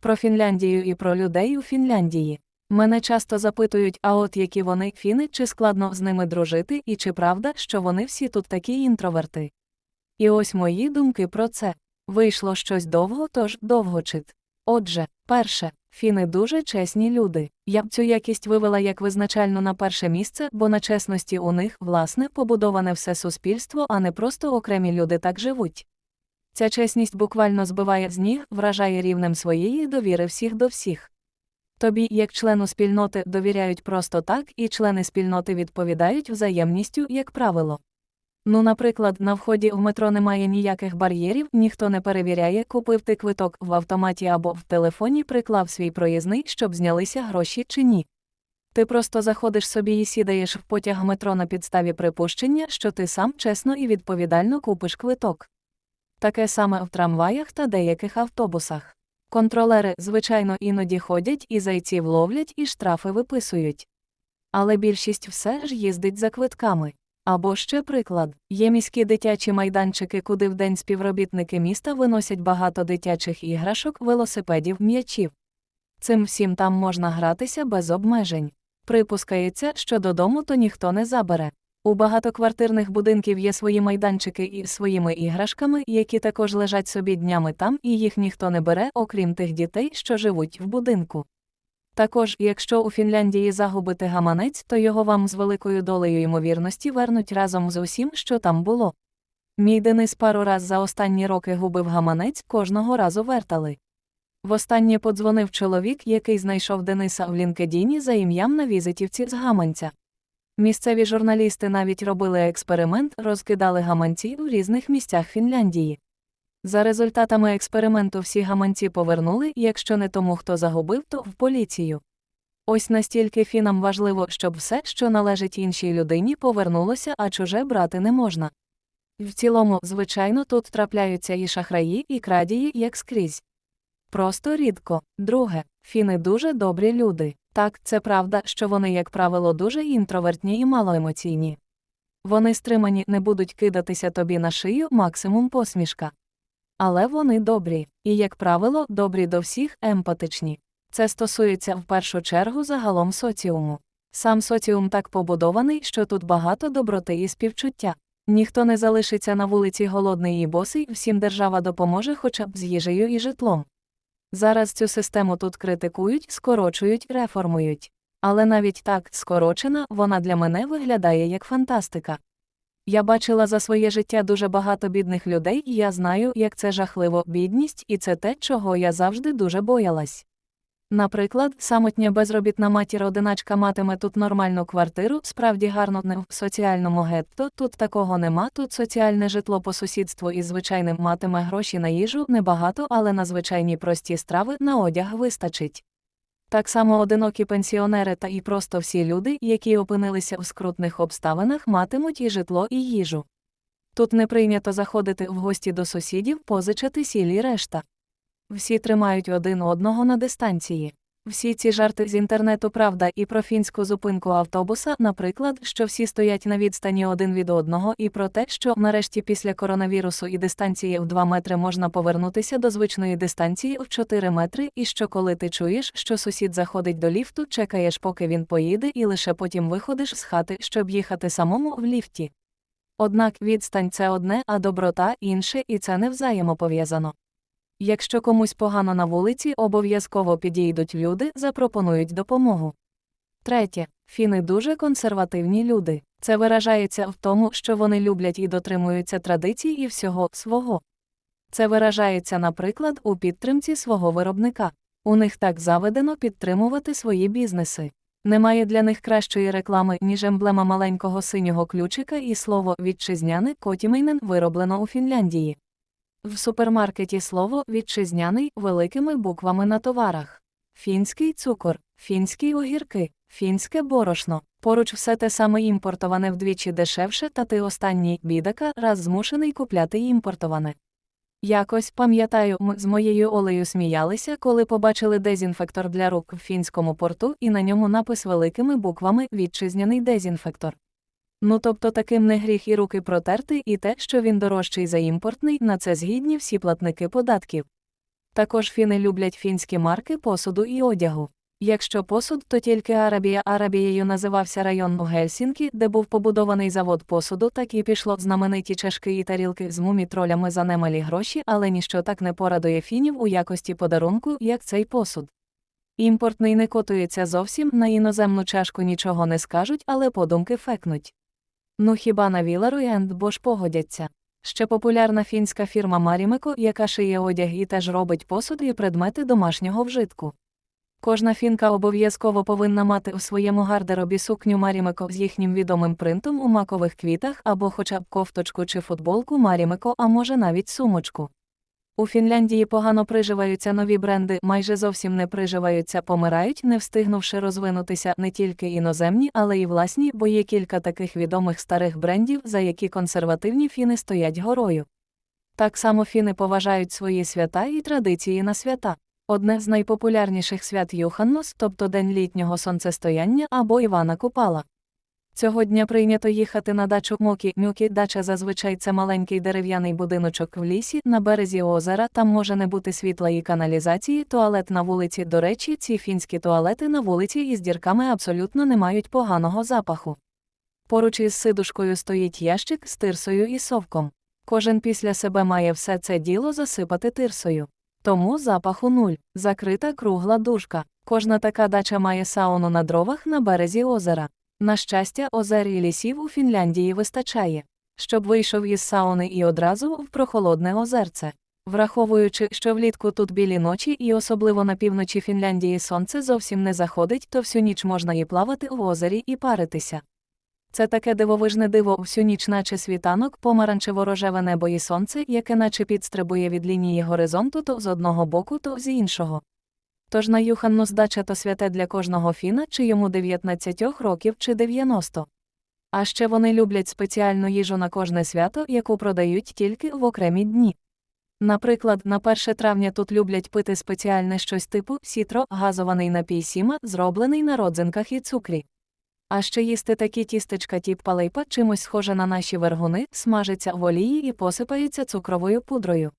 Про Фінляндію і про людей у Фінляндії. Мене часто запитують, а от які вони фіни, чи складно з ними дружити, і чи правда, що вони всі тут такі інтроверти. І ось мої думки про це. Вийшло щось довго, тож довгочит. Отже, перше, фіни дуже чесні люди. Я б цю якість вивела як визначально на перше місце, бо на чесності у них, власне, побудоване все суспільство, а не просто окремі люди так живуть. Ця чесність буквально збиває з ніг, вражає рівнем своєї довіри всіх до всіх. Тобі, як члену спільноти, довіряють просто так, і члени спільноти відповідають взаємністю, як правило. Ну, наприклад, на вході в метро немає ніяких бар'єрів, ніхто не перевіряє, купив ти квиток в автоматі або в телефоні, приклав свій проїзний, щоб знялися гроші чи ні. Ти просто заходиш собі і сідаєш в потяг метро на підставі припущення, що ти сам чесно і відповідально купиш квиток. Таке саме в трамваях та деяких автобусах. Контролери, звичайно, іноді ходять і зайців ловлять і штрафи виписують. Але більшість все ж їздить за квитками. Або ще приклад: є міські дитячі майданчики, куди вдень співробітники міста виносять багато дитячих іграшок, велосипедів, м'ячів. Цим всім там можна гратися без обмежень. Припускається, що додому то ніхто не забере. У багатоквартирних будинків є свої майданчики із своїми іграшками, які також лежать собі днями там, і їх ніхто не бере, окрім тих дітей, що живуть в будинку. Також, якщо у Фінляндії загубити гаманець, то його вам з великою долею ймовірності вернуть разом з усім, що там було. Мій Денис пару раз за останні роки губив гаманець, кожного разу вертали. Востаннє подзвонив чоловік, який знайшов Дениса в Лінкедіні за ім'ям на візитівці з гаманця. Місцеві журналісти навіть робили експеримент, розкидали гаманці у різних місцях Фінляндії. За результатами експерименту всі гаманці повернули, якщо не тому, хто загубив, то в поліцію. Ось настільки фінам важливо, щоб все, що належить іншій людині, повернулося, а чуже брати не можна. В цілому, звичайно, тут трапляються і шахраї, і крадії, як скрізь. Просто рідко. Друге, фіни дуже добрі люди. Так, це правда, що вони, як правило, дуже інтровертні і малоемоційні. Вони стримані не будуть кидатися тобі на шию максимум посмішка. Але вони добрі, і, як правило, добрі до всіх, емпатичні. Це стосується в першу чергу загалом соціуму. Сам соціум так побудований, що тут багато доброти і співчуття. Ніхто не залишиться на вулиці голодний і босий, всім держава допоможе хоча б з їжею і житлом. Зараз цю систему тут критикують, скорочують, реформують. Але навіть так скорочена, вона для мене виглядає як фантастика. Я бачила за своє життя дуже багато бідних людей, і я знаю, як це жахливо бідність, і це те, чого я завжди дуже боялась. Наприклад, самотня безробітна матір одиначка матиме тут нормальну квартиру, справді гарно не в соціальному гетто, тут такого нема, тут соціальне житло по сусідству із звичайним матиме гроші на їжу небагато, але на звичайні прості страви на одяг вистачить. Так само одинокі пенсіонери та і просто всі люди, які опинилися в скрутних обставинах, матимуть і житло, і їжу. Тут не прийнято заходити в гості до сусідів, позичати сілі решта. Всі тримають один одного на дистанції. Всі ці жарти з інтернету правда і про фінську зупинку автобуса, наприклад, що всі стоять на відстані один від одного, і про те, що нарешті після коронавірусу і дистанції в 2 метри можна повернутися до звичної дистанції в 4 метри, і що коли ти чуєш, що сусід заходить до ліфту, чекаєш, поки він поїде, і лише потім виходиш з хати, щоб їхати самому в ліфті. Однак відстань це одне, а доброта інше, і це не взаємопов'язано. Якщо комусь погано на вулиці, обов'язково підійдуть люди, запропонують допомогу. Третє. Фіни дуже консервативні люди. Це виражається в тому, що вони люблять і дотримуються традицій і всього свого. Це виражається, наприклад, у підтримці свого виробника. У них так заведено підтримувати свої бізнеси. Немає для них кращої реклами, ніж емблема маленького синього ключика і слово вітчизняне котімейнен вироблено у Фінляндії. В супермаркеті слово вітчизняний великими буквами на товарах. Фінський цукор, фінські огірки, фінське борошно. Поруч все те саме імпортоване вдвічі дешевше, та ти останній бідака раз змушений купляти імпортоване. Якось пам'ятаю, ми з моєю Олею сміялися, коли побачили дезінфектор для рук в фінському порту, і на ньому напис великими буквами Вітчизняний дезінфектор. Ну тобто таким не гріх і руки протерти, і те, що він дорожчий за імпортний, на це згідні всі платники податків. Також фіни люблять фінські марки посуду і одягу. Якщо посуд, то тільки Арабія. Арабією називався район у Гельсінкі, де був побудований завод посуду, так і пішло знамениті чашки і тарілки з мумітролями за немалі гроші, але ніщо так не порадує фінів у якості подарунку, як цей посуд. Імпортний не котується зовсім, на іноземну чашку нічого не скажуть, але подумки фекнуть. Ну хіба на Вілару енд бо ж погодяться. Ще популярна фінська фірма Марімеко, яка шиє одяг і теж робить посуд і предмети домашнього вжитку. Кожна фінка обов'язково повинна мати у своєму гардеробі сукню Марімеко з їхнім відомим принтом у макових квітах або хоча б кофточку чи футболку Марімеко, а може навіть сумочку. У Фінляндії погано приживаються нові бренди, майже зовсім не приживаються, помирають, не встигнувши розвинутися не тільки іноземні, але й власні, бо є кілька таких відомих старих брендів, за які консервативні фіни стоять горою. Так само фіни поважають свої свята і традиції на свята. Одне з найпопулярніших свят Юханнос, тобто День літнього сонцестояння або Івана Купала. Цього дня прийнято їхати на дачу Мокі Мюкі. Дача зазвичай це маленький дерев'яний будиночок в лісі, на березі озера, там може не бути світла і каналізації, туалет на вулиці. До речі, ці фінські туалети на вулиці із дірками абсолютно не мають поганого запаху. Поруч із сидушкою стоїть ящик з тирсою і совком. Кожен після себе має все це діло засипати тирсою. Тому запаху нуль, закрита кругла дужка. Кожна така дача має сауну на дровах на березі озера. На щастя, озер і лісів у Фінляндії вистачає, щоб вийшов із сауни і одразу в прохолодне озерце. Враховуючи, що влітку тут білі ночі і особливо на півночі Фінляндії сонце зовсім не заходить, то всю ніч можна і плавати в озері і паритися. Це таке дивовижне диво всю ніч, наче світанок, помаранчево рожеве небо і сонце, яке наче підстрибує від лінії горизонту то з одного боку, то з іншого. Тож на Юханну здача то святе для кожного фіна, чи йому 19 років чи 90. А ще вони люблять спеціальну їжу на кожне свято, яку продають тільки в окремі дні. Наприклад, на 1 травня тут люблять пити спеціальне щось типу сітро, газований напій сіма, зроблений на родзинках і цукрі. А ще їсти такі тістечка тіп палейпа, чимось схоже на наші вергуни, смажиться в олії і посипаються цукровою пудрою.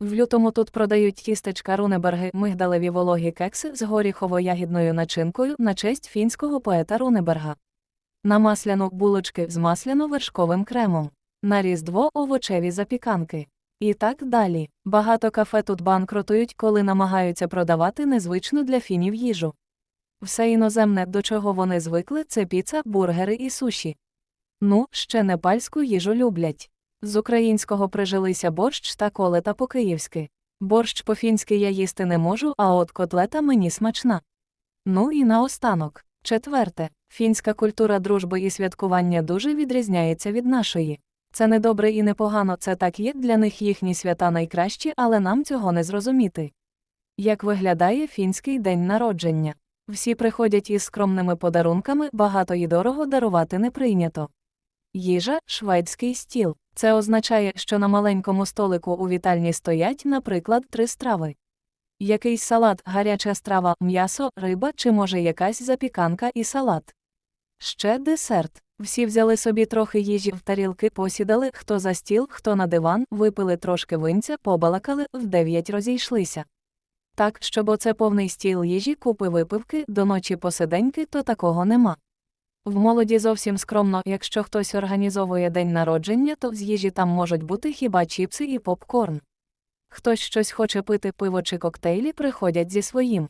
В лютому тут продають тістечка рунеберги, мигдалеві вологі кекси з горіхово-ягідною начинкою на честь фінського поета Рунеберга. На масляну булочки з масляно-вершковим кремом, на різдво овочеві запіканки. І так далі. Багато кафе тут банкротують, коли намагаються продавати незвичну для фінів їжу. Все іноземне, до чого вони звикли, це піца, бургери і суші. Ну, ще непальську їжу люблять. З українського прижилися борщ та колета по-київськи. Борщ по-фінськи я їсти не можу, а от котлета мені смачна. Ну і наостанок. Четверте, фінська культура дружби і святкування дуже відрізняється від нашої. Це не добре і не погано, це так є, для них їхні свята найкращі, але нам цього не зрозуміти. Як виглядає фінський день народження? Всі приходять із скромними подарунками, багато і дорого дарувати не прийнято. Їжа шведський стіл. Це означає, що на маленькому столику у вітальні стоять, наприклад, три страви. Якийсь салат, гаряча страва, м'ясо, риба чи може якась запіканка і салат. Ще десерт. Всі взяли собі трохи їжі в тарілки, посідали, хто за стіл, хто на диван, випили трошки винця, побалакали, в дев'ять розійшлися. Так, щоб оце повний стіл їжі, купи випивки, до ночі посиденьки, то такого нема. В молоді зовсім скромно, якщо хтось організовує день народження, то з їжі там можуть бути хіба чіпси і попкорн. Хтось щось хоче пити пиво чи коктейлі, приходять зі своїм.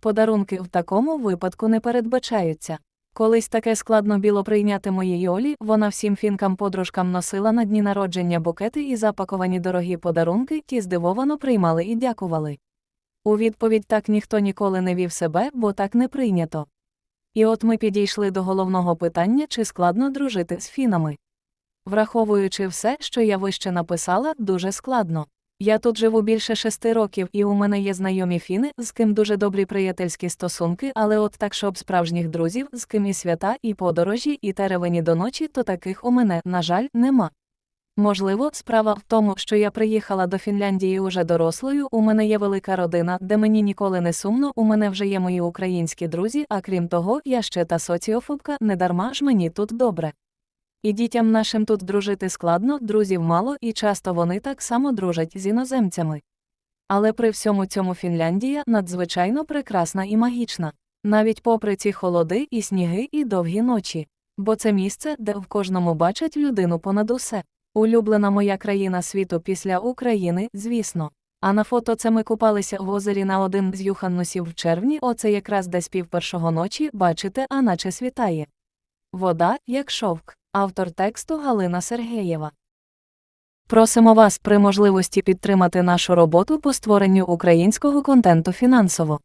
Подарунки в такому випадку не передбачаються. Колись таке складно було прийняти моїй Олі, вона всім фінкам-подружкам носила на дні народження букети і запаковані дорогі подарунки, ті здивовано приймали і дякували. У відповідь так ніхто ніколи не вів себе, бо так не прийнято. І от ми підійшли до головного питання, чи складно дружити з фінами. Враховуючи все, що я вище написала, дуже складно. Я тут живу більше шести років, і у мене є знайомі фіни, з ким дуже добрі приятельські стосунки, але от так, щоб справжніх друзів, з ким і свята, і подорожі, і теревені до ночі, то таких у мене, на жаль, нема. Можливо, справа в тому, що я приїхала до Фінляндії уже дорослою, у мене є велика родина, де мені ніколи не сумно, у мене вже є мої українські друзі, а крім того, я ще та соціофобка, не дарма ж мені тут добре. І дітям нашим тут дружити складно, друзів мало, і часто вони так само дружать з іноземцями. Але при всьому цьому Фінляндія надзвичайно прекрасна і магічна. Навіть попри ці холоди і сніги і довгі ночі. Бо це місце, де в кожному бачать людину понад усе. Улюблена моя країна світу після України, звісно. А на фото це ми купалися в озері на один з Юханнусів в червні, оце якраз десь пів першого ночі, бачите, а наче світає. Вода, як шовк. Автор тексту Галина Сергеєва. Просимо вас при можливості підтримати нашу роботу по створенню українського контенту фінансово.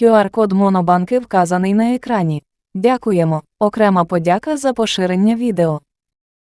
QR-код Монобанки вказаний на екрані. Дякуємо. Окрема подяка за поширення відео.